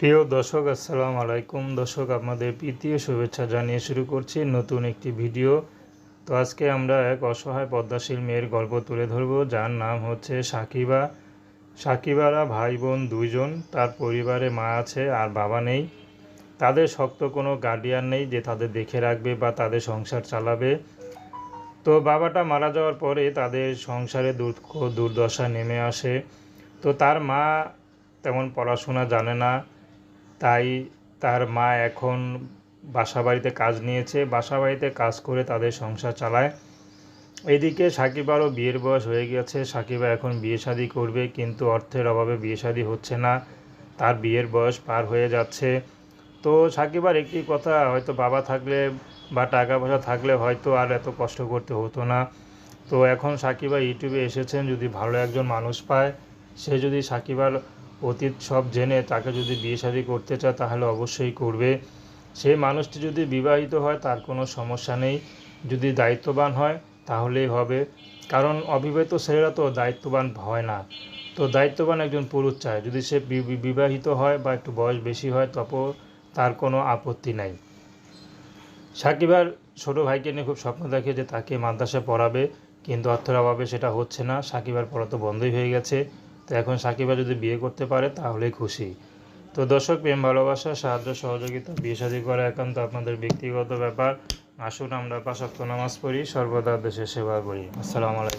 প্রিয় দর্শক, আসসালাম আলাইকুম। দর্শক, আপনাদের প্রীতি শুভেচ্ছা জানিয়ে শুরু করছি নতুন একটি ভিডিও। তো আজকে আমরা এক অসহায় পদ্মাশীল মেয়ের গল্প তুলে ধরব, যার নাম হচ্ছে সাকিবা। সাকিবারা ভাই বোন দুইজন, তার পরিবারে মা আছে আর বাবা নেই। তাদের শক্ত কোনো গার্ডিয়ান নেই যে তাদের দেখে রাখবে বা তাদের সংসার চালাবে। তো বাবাটা মারা যাওয়ার পরে তাদের সংসারে দুঃখ, দুর্দশা নেমে আসে। তো তার মা তেমন পড়াশোনা জানে না। তাই তার মা এখন বাসা বাড়িতে কাজ নিয়েছে বাসা বাড়িতে কাজ করে তাদের সংসার চালায়। এদিকে সাকিবারও বিয়ের বয়স হয়ে গেছে, সাকিবা এখন বিয়ে শাদি করবে, কিন্তু অর্থের অভাবে বিয়ে শাদি হচ্ছে না। তার বিয়ের বয়স পার হয়ে যাচ্ছে। তো সাকিবার একটি কথা, হয়তো বাবা থাকলে বা টাকা পয়সা থাকলে হয়তো আর এত কষ্ট করতে হতো না। তো এখন সাকিবা ইউটিউবে এসেছেন, যদি ভালো একজন মানুষ পায়, সে যদি সাকিবার অতীত সব জেনে তাকে যদি বিয়ে শাদি করতে চায়, তাহলে অবশ্যই করবে। সেই মানুষটি যদি বিবাহিত হয়, তার কোনো সমস্যা নেই। যদি দায়িত্ববান হয়, তাহলেই হবে। কারণ অবিবাহিত ছেলেরা তো দায়িত্ববান হয় না। তো দায়িত্ববান একজন পুরুষ চায়। যদি সে বিবাহিত হয় বা একটু বয়স বেশি হয়, তপ তার কোনো আপত্তি নাই। সাকিবার ছোটো ভাইকে নিয়ে খুব স্বপ্ন দেখে যে তাকে মাদ্রাসায় পড়াবে, কিন্তু অর্থের অভাবে সেটা হচ্ছে না। সাকিবার পড়া তো বন্ধই হয়ে গেছে। তো এখন সাকিবা যদি বিয়ে করতে পারে, তাহলেই খুশি। তো দর্শক, প্রেম, ভালোবাসা, সাহায্য, সহযোগিতা বিয়ে শাদী করা একান্ত আপনাদের ব্যক্তিগত ব্যাপার। আসুন আমরা পাশাক্ত নামাজ পড়ি, সর্বদা দেশের সেবা করি। আসসালামু আলাইকুম।